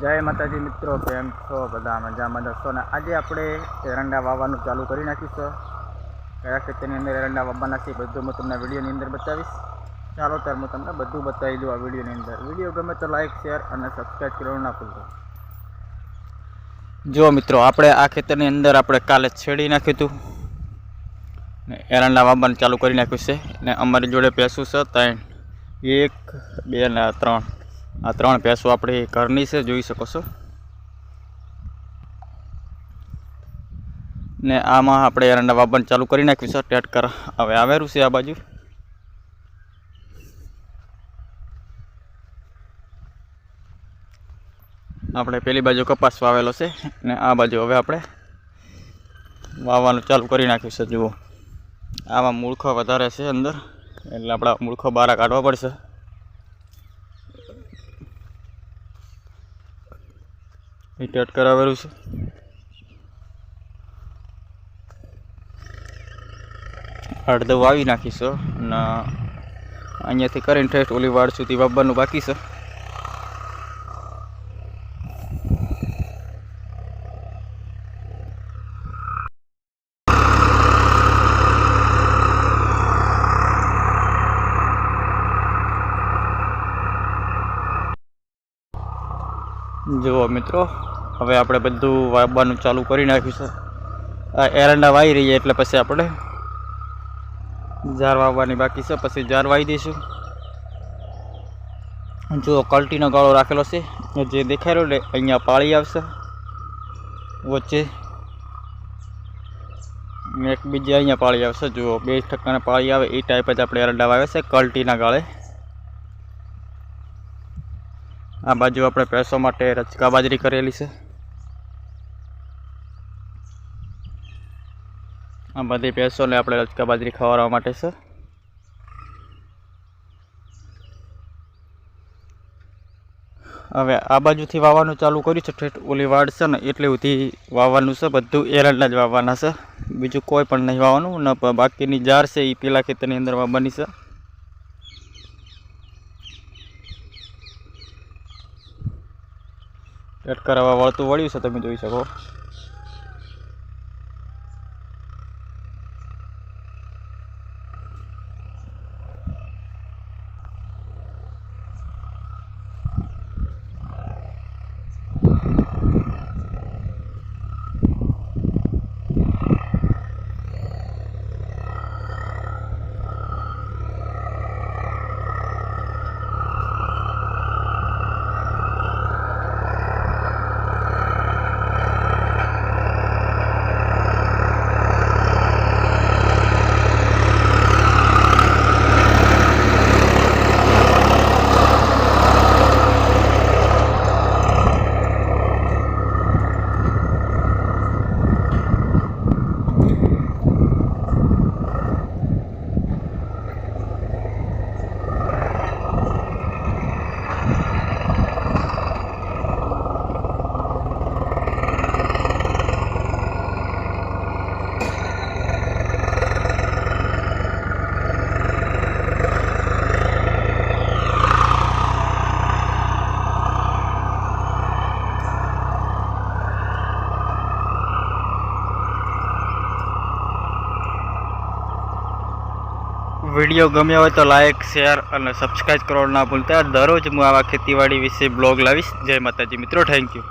જય માતાજી મિત્રો, કેમ છો બધા મજામાં? દોસ્તો ને આજે આપણે એરંડા વાવવાનું ચાલુ કરી નાખીશું. કયા ખેતરની અંદર એરંડા વાવવાના છે બધું હું તમને વિડીયોની અંદર બતાવીશ. ચાલો, ત્યારે હું તમને બધું બતાવી દઉં આ વિડીયોની અંદર. વીડિયો ગમે તો લાઇક શેર અને સબસ્ક્રાઈબ કરવાનું ના ભૂલતો જો મિત્રો, આપણે આ ખેતરની અંદર આપણે કાલે છેડી નાખ્યું હતું. ને એરંડા વાવવાનું ચાલુ કરી નાખ્યું છે. ને અમારી જોડે પેસું છે ત્રણ. એક, બે ને ત્રણ. આ ત્રણ ભેંસો આપણી ઘરની છે, જોઈ શકો છો. ને આમાં આપણે એરંડા વાવવાનું ચાલુ કરી નાખ્યું છે, ટેટ કર. હવે આવેલું છે આ બાજુ. આપણે પેલી બાજુ કપાસ વાવેલો છે, ને આ બાજુ હવે આપણે વાવવાનું ચાલુ કરી નાખ્યું છે, જુઓ. આમાં મૂળખો વધારે છે અંદર, એટલે આપણે મૂળખો બહાર કાઢવા પડશે. એ ટેટ કરાવેલું છે. અડધું વાવી નાખીશું અને અહીંયાથી કરીને ઠેઠ ઓલી વાડ સુધી વાવવાનું બાકી છે. જુઓ મિત્રો, હવે આપણે બધું વાવવાનું ચાલુ કરી નાખ્યું છે. આ એરંડા વાવી રહીએ એટલે પછી આપણે ઝાર વાવવાની બાકી છે, પછી ઝાર વાવી દઈશું. જુઓ, કલ્ટીનો ગાળો રાખેલો છે. જે દેખાયેલો ને, અહીંયા પાળી આવશે. વચ્ચે એક બીજી અહીંયા પાળી આવશે. જુઓ, બે ટકાના પાળી આવે, એ ટાઈપ જ આપણે એરંડા વાવે છે, કલ્ટીના ગાળે. આ બાજુ આપણે પેસો માટે રચકા બાજરી કરેલી છે. આ બધી પેસોને આપણે રચકા બાજરી ખવડાવવા માટે છે. હવે આ બાજુથી વાવવાનું ચાલુ કર્યું છે, ઠેઠ ઓલી વાડ છે ને એટલે સુધી વાવવાનું છે, બધું એરંડા જ વાવવાના છે. બીજું કોઈ પણ નહીં વાવવાનું, ને બાકીની જાર છે એ પેલા ખેતરની અંદર વાવવાની છે. એડ કરાવવા વળતું વળ્યું છે તમે જોઈ શકો. વીડિયો ગમ્યો હોય તો લાઇક શેર અને સબસ્ક્રાઈબ કરવાનું ના ભૂલતા. દરરોજ હું આવા ખેતીવાડી વિશે બ્લોગ લાવીશ. જય માતાજી મિત્રો થેન્ક યુ